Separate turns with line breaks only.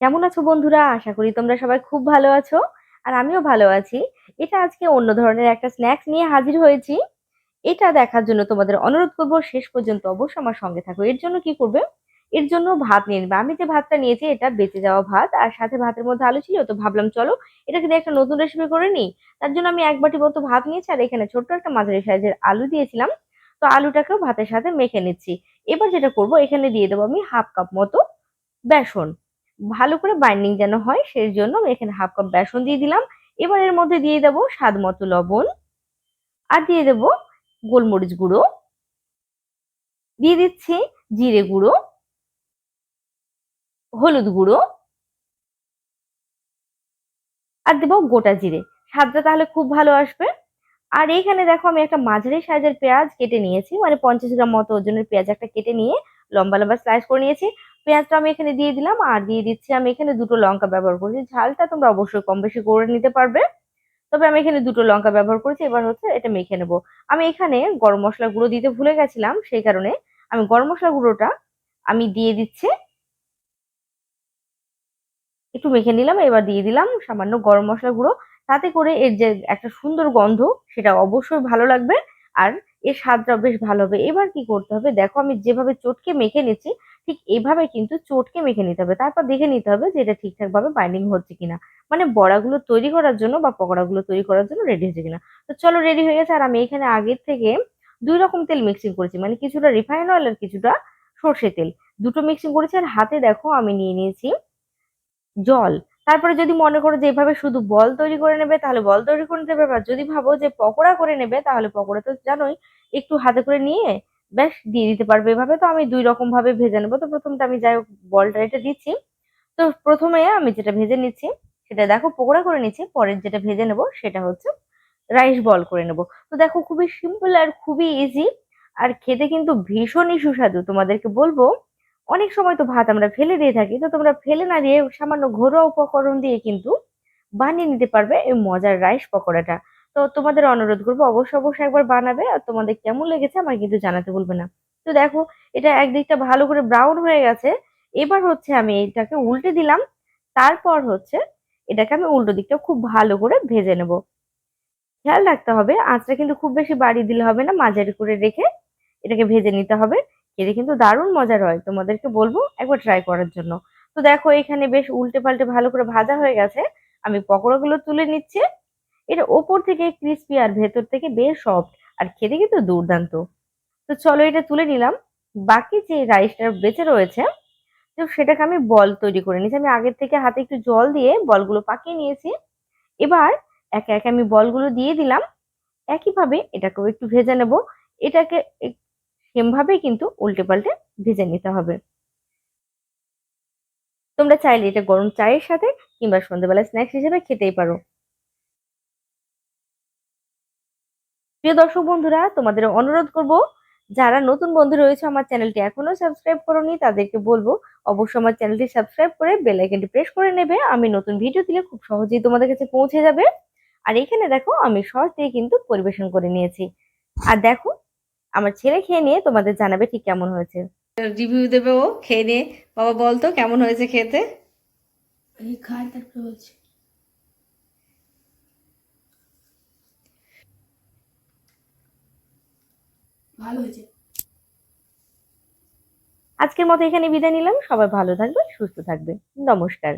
কেমন আছো বন্ধুরা? আশা করি তোমরা সবাই খুব ভালো আছো। আর আমিও ভালো আছি। এটা আজকে অন্য ধরনের একটা স্ন্যাক্স নিয়ে হাজির হয়েছি। এটা দেখার জন্য তোমাদের অনুরোধ করব, শেষ পর্যন্ত অবশ্যই আমার সঙ্গে থাকো। এর জন্য কি করবে? এর জন্য ভাত নিয়ে নেবে। আমি যে ভাতটা নিয়েছি, এটা বেঁচে যাওয়া ভাত। আর সাথে ভাতের মধ্যে আলু ছিল, তো ভাবলাম চলো এটাকে দিয়ে একটা নতুন রেসিপি করে নিই। তার জন্য আমি এক বাটি মতো ভাত নিয়েছি আর এখানে ছোট্ট একটা মাঝারি সাইজের আলু দিয়েছিলাম। তো আলুটাকেও ভাতের সাথে মেখে নিচ্ছি। এবার যেটা করব, এখানে দিয়ে দেবো আমি হাফ কাপ মতো বেসন। ভালো করে বাইন্ডিং যেন হয় সেই জন্য আমি এখানে হাফ কাপ বেসন দিয়ে দিলাম। এবার এর মধ্যে দিয়ে দেবো স্বাদ মতো লবণ আর দিয়ে দেব গোলমরিচ গুঁড়ো। দিয়ে দিচ্ছি জিরে গুঁড়ো, হলুদ গুঁড়ো আর দেবো গোটা জিরে। স্বাদটা তাহলে খুব ভালো আসবে। আর এইখানে দেখো আমি একটা মাঝারি সাইজের পেঁয়াজ কেটে নিয়েছি মানে পঞ্চাশ গ্রাম মতো ওজনের পেঁয়াজ একটা কেটে নিয়ে লম্বা লম্বা স্লাইস করে নিয়েছি। পেঁয়াজটা আমি এখানে দিয়ে দিলাম, আর দিয়ে দিচ্ছি আমি এখানে দুটো লঙ্কা ব্যবহার করেছি। ঝালটা তোমরা অবশ্যই কম বেশি করে নিতে পারবে। তবে আমি এখানে দুটো লঙ্কা ব্যবহার করেছি, এবার হচ্ছে এটা মেখে নেব। আমি এখানে গরম মশলা গুঁড়ো দিতে ভুলে গেছিলাম, সেই কারণে আমি গরম মশলা গুঁড়োটা আমি দিয়ে দিচ্ছি। একটু মেখে নিলাম, এবার দিয়ে দিলাম সামান্য গরম মশলা গুঁড়ো। তাতে করে এর যে একটা সুন্দর গন্ধ, সেটা অবশ্যই ভালো লাগবে। আর এর স্বাদটা বেশ ভালো হবে। এবার কি করতে হবে? দেখো আমি যেভাবে চটকে মেখে নিচ্ছি, ঠিক এইভাবে কিন্তু চটকে মেখে নিতে হবে। তারপর দেখে নিতে হবে যে এটা ঠিকঠাক ভাবে বাইন্ডিং হচ্ছে কিনা। মানে বড়াগুলো তৈরি করার জন্য বা পকোড়াগুলো তৈরি করার জন্য রেডি হচ্ছে কিনা। তো চলো রেডি হয়ে গেছে। আর আমি এখানে আগের থেকে দুই রকম তেল মিক্সিং করেছি। মানে কিছুটা রিফাইন অয়েল আর কিছুটা সর্ষে তেল। দুটো মিক্সিং করেছি। আর হাতে দেখো আমি নিয়ে নিয়েছি জল। তারপরে যদি মনে করো যে এভাবে শুধু বল তৈরি করে নেবে, তাহলে বল তৈরি করে নিতে পারবে যদি ভাবো যে পকোড়া করে নেবে, তাহলে পকোড়া তো জানোই একটু হাতে করে নিয়ে ব্যাস দিয়ে দিতে পারবে। এভাবে তো আমি দুই রকম ভাবে ভেজে নেব। তো প্রথমটা আমি যাই হোক, বলটা এটা দিচ্ছি। তো প্রথমে আমি যেটা ভেজে নিচ্ছি, সেটা দেখো পকোড়া করে নিচ্ছি। পরের যেটা ভেজে নেব, সেটা হচ্ছে রাইস বল করে নেব। তো দেখো খুবই সিম্পল আর খুবই ইজি আর খেতে কিন্তু ভীষণই সুস্বাদু। তোমাদেরকে বলব অনেক সময় তো ভাত আমরা ফেলে দিয়ে থাকি, তো তোমরা ফেলে না দিয়ে সামান্য ঘরোয়া উপকরণ দিয়ে কিন্তু বানিয়ে নিতে পারবে এই মজার রাইস পকোড়াটা। তো তোমাদের অনুরোধ করব অবশ্যই অবশ্যই একবার বানাবে আর তোমাদের কেমন লেগেছে আমার কিন্তু জানাতে ভুলবে না। তো দেখো, এটা একদিকটা ভালো করে ব্রাউন হয়ে গেছে, এবার হচ্ছে আমি এটাকে উল্টে দিলাম, তারপর হচ্ছে এটাকে আমি উল্টো দিকটা খুব ভালো করে ভেজে নেব। খেয়াল রাখতে হবে, আঁচটা কিন্তু খুব বেশি বাড়িয়ে দিলে হবে না, মাঝারি করে রেখে এটাকে ভেজে নিতে হবে। খেতে কিন্তু দারুণ মজার হয়, তোমাদেরকে বলব একবার ট্রাই করার জন্য। তো দেখো, এখানে বেশ উল্টে পাল্টে ভালো করে ভাজা হয়ে গেছে। আমি পকোড়াগুলো তুলে নিচ্ছি। এটা ওপর থেকে ক্রিস্পি আর ভেতর থেকে বেশ সফট আর খেতে কিন্তু দুর্দান্ত। তো চলো এটা তুলে নিলাম। বাকি যে রাইসটা বেঁচে রয়েছে, তো সেটাকে আমি বল তৈরি করে নিয়েছি। আমি আগের থেকে হাতে একটু জল দিয়ে বলগুলো পাকিয়ে নিয়েছি। এবার একে একে আমি বলগুলো দিয়ে দিলাম। একইভাবে এটাকেও একটু ভেজে নেব। এটাকে সেমভাবেই কিন্তু উল্টে পাল্টে ভেজে নিতে হবে। তোমরা চাইলে এটা গরম চায়ের সাথে কিংবা সন্ধ্যেবেলা স্ন্যাক্স হিসেবে খেতেই পারো। প্রিয় দর্শক বন্ধুরা, তোমাদের অনুরোধ করব, যারা নতুন বন্ধু রয়েছে আমার চ্যানেলটি এখনও সাবস্ক্রাইব করোনি, তাদেরকে বলব, অবশ্যই আমার চ্যানেলটি সাবস্ক্রাইব করে বেল আইকনটি প্রেস করে নেবে। আমি নতুন ভিডিও দিলে খুব সহজেই তোমাদের কাছে পৌঁছে যাবে। আর এখানে দেখো, আমি সস দিয়ে কিন্তু পরিবেশন করে নিয়েছি। আর দেখো আমার ছেলে খেয়ে নিয়ে তোমাদের জানাবে ঠিক কেমন হয়েছে।
রিভিউ দেবে ও খেয়ে নিয়ে। বাবা বলতো কেমন হয়েছে খেতে?
খাই তারপরে বলছি ভালো হয়েছে।
আজকের মতো এখানে বিদায় নিলাম। সবাই ভালো থাকবে সুস্থ থাকবে। নমস্কার।